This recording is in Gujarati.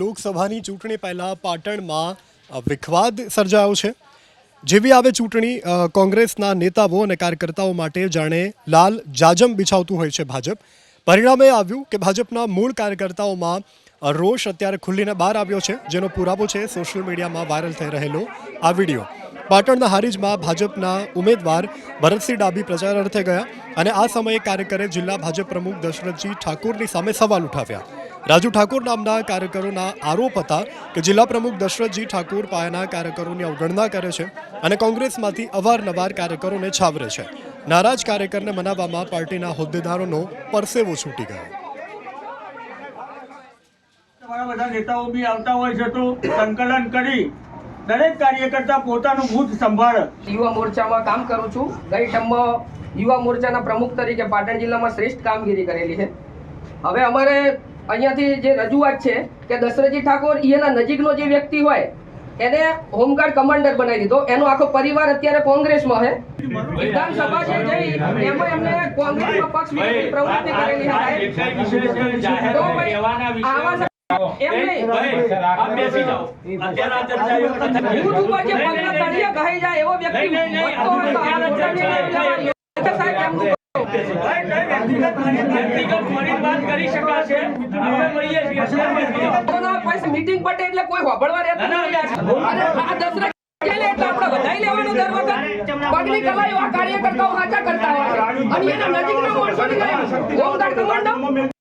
લોકસભાની ચૂંટણી પહેલા પાટણમાં વિખવાદ સર્જાયો છે. જેવી આવે ચૂંટણી કોંગ્રેસના નેતાઓ અને કાર્યકર્તાઓ માટે જાણે લાલ જાજમ બિછાવતું હોય છે ભાજપ. પરિણામે આવ્યું કે ભાજપના મૂળ કાર્યકર્તાઓમાં રોષ અત્યારે ખુલ્લીને બહાર આવ્યો છે. જેનો પુરાવો છે, સોશિયલ મીડિયામાં વાયરલ થઈ રહેલો આ વીડિયો. પાટણના હારીજમાં ભાજપના ઉમેદવાર ભરતસિંહ ડાબી પ્રચાર અર્થે ગયા અને આ સમયે કાર્યકરે જિલ્લા ભાજપ પ્રમુખ દશરથજી ઠાકોરની સામે સવાલ ઉઠાવ્યા. રાજુ ઠાકોર નામના કાર્યકરોના આરોપ હતા કે જિલ્લા પ્રમુખ દશરથજી ઠાકોર પાયાના કાર્યકરોની અવગણના કરે છે અને કોંગ્રેસમાંથી અવારનવાર કાર્યકરોને છાવરે છે. નારાજ કાર્યકરને મનાવવામાં પાર્ટીના હોદ્દેદારોનો પરસેવો છૂટી ગયો. બધા નેતાઓ બી આવતા હોય છે તો સંકલન કરી દરેક કાર્યકર્તા પોતાનું બુથ સંભાળે. યુવા મોરચામાં કામ કરું છું. ગઈ ટર્મમાં યુવા મોરચાના પ્રમુખ તરીકે પાટણ જિલ્લામાં શ્રેષ્ઠ કામગીરી કરેલી છે. હવે અમારે અહીંયાથી જે રજૂઆત છે કે દશરથજી ઠાકોર ઈ એના નજીકનો જે વ્યક્તિ હોય એને હોમગાર્ડ કમાન્ડર બનાવી દીધો. એનો આખો પરિવાર અત્યારે કોંગ્રેસમાં છે. વિધાનસભા છે જઈ એમાં એમને કોંગ્રેસમાં પક્ષ વિરોધી પ્રવૃત્તિ કરેલી છે. મીટિંગ પટે એટલે કોઈ હોબળવા રહેતા નથી. આ પગની કાર્યકર્તાઓ સાચા કરતા હોય અને એના નજીકના માણસોની કઈ હોમગાર્ડ કમાન્ડો